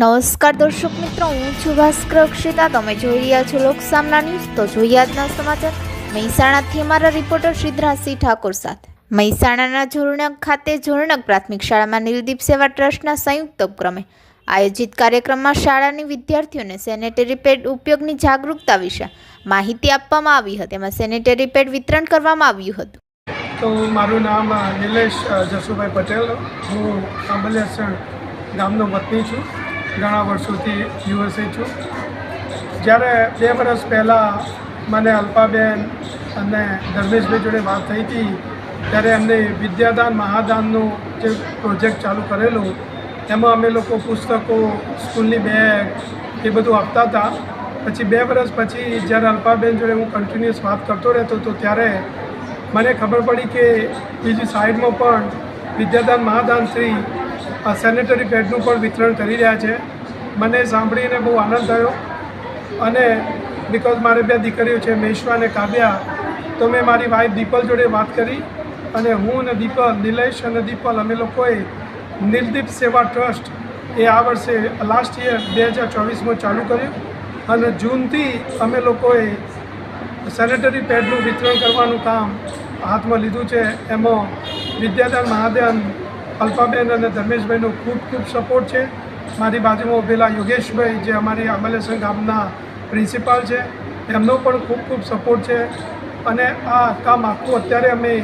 નમસ્કાર દર્શક મિત્રો, હું છું ભાસ્કર અક્ષિતા. તમે જોઈ રહ્યા છો લોકસામના ન્યૂઝ. તો જોઈએ આજના સમાચાર. મહેસાણાથી અમારા રિપોર્ટર સિદ્ધરાજસિંહ ઠાકોર સાથે. મહેસાણાના જોરણક ખાતે જોરણક પ્રાથમિક શાળામાં નિલદીપ સેવા ટ્રસ્ટના સંયુક્ત ઉપક્રમે આયોજિત કાર્યક્રમમાં શાળાની વિદ્યાર્થીઓને સેનેટરી પેડ ઉપયોગની જાગૃતતા વિશે માહિતી આપવામાં આવી હતી. એમાં સેનેટરી પેડ વિતરણ કરવામાં આવ્યું હતું. તો મારું નામ નિલેશ જસુભાઈ પટેલ. હું આંબલિયાસણ ગામનો વતની છું. ઘણા વર્ષોથી યુએસએ છું. જ્યારે બે વર્ષ પહેલાં મને અલ્પાબેન અને ધર્મેશભાઈ જોડે વાત થઈ હતી, ત્યારે એમને વિદ્યાદાન મહાદાનનું જે પ્રોજેક્ટ ચાલુ કરેલું, એમાં અમે લોકો પુસ્તકો, સ્કૂલની બેગ એ બધું આપતા હતા. પછી બે વર્ષ પછી જ્યારે અલ્પાબેન જોડે હું કન્ટિન્યુઅસ વાત કરતો રહેતો હતો, ત્યારે મને ખબર પડી કે બીજી સાઈડમાં પણ વિદ્યાદાન મહાદાન શ્રી સેનેટરી પેડનું પણ વિતરણ કરી રહ્યા છે. મને સાંભળીને બહુ આનંદ થયો અને બિકોઝ મારે બે દીકરીઓ છે, મેશ્વા અને કાવ્યા, તો મેં મારી વાઈફ દીપલ જોડે વાત કરી અને હું અને દીપલ, નિલેશ અને દીપલ અમે લોકોએ નિર્દીપ સેવા ટ્રસ્ટ એ આ વર્ષે લાસ્ટ યર બે હજાર ચોવીસમાં ચાલુ કર્યું અને જૂનથી અમે લોકોએ સેનેટરી પેડનું વિતરણ કરવાનું કામ હાથમાં લીધું છે. એમાં વિદ્યાદાન મહાદાન અલ્પાબેન અને ધર્મેશભાઈનો ખૂબ ખૂબ સપોર્ટ છે. મારી બાજુમાં ઉભેલા યોગેશભાઈ, જે અમારી આંબલેસર ગામના પ્રિન્સિપાલ છે, એમનો પણ ખૂબ ખૂબ સપોર્ટ છે. અને આ કામ આખું અત્યારે અમે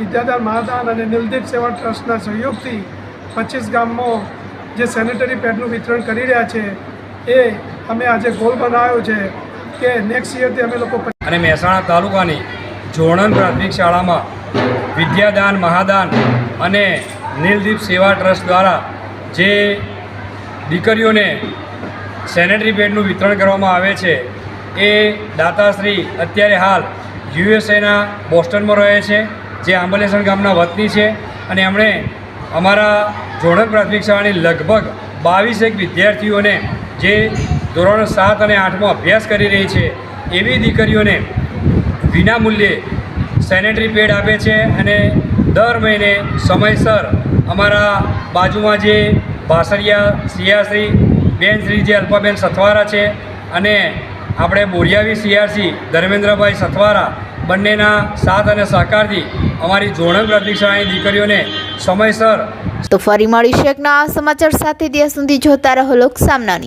વિદ્યાદાન મહાદાન અને નિલદીપ સેવા ટ્રસ્ટના સહયોગથી પચીસ ગામમાં જે સેનેટરી પેડનું વિતરણ કરી રહ્યા છે, એ અમે આજે ગોલ બનાવ્યો છે કે નેક્સ્ટ યરથી અમે લોકો અને મહેસાણા તાલુકાની જોણન પ્રાથમિક શાળામાં વિદ્યાદાન, મહાદાન અને નીલદીપ સેવા ટ્રસ્ટ દ્વારા જે દીકરીઓને સેનેટરી પેડનું વિતરણ કરવામાં આવે છે, એ દાતાશ્રી અત્યારે હાલ યુએસએના બોસ્ટનમાં રહે છે, જે આંબલેસણ ગામના વતની છે અને એમણે અમારા જોડક પ્રાથમિક શાળાની લગભગ બાવીસેક વિદ્યાર્થીઓને જે ધોરણ સાત અને આઠમાં અભ્યાસ કરી રહી છે, એવી દીકરીઓને વિના મૂલ્યે સેનેટરી પેડ આપે છે અને દર મહિને સમયસર અમારા બાજુમાં જે બાસરિયા સિયાશ્રી બેનશ્રી જે અલ્પાબેન સથવારા છે અને આપણે બોરિયાવી સિયાશ્રી ધર્મેન્દ્રભાઈ સથવારા બંનેના સાથ અને સહકારથી અમારી જોણક પ્રાથમિક શાળાની દીકરીઓને સમયસર તો ફરી મળીશું એક નવા સમાચાર સાથે. ત્યાં સુધી જોતા રહો લોકસામના ન્યૂઝ.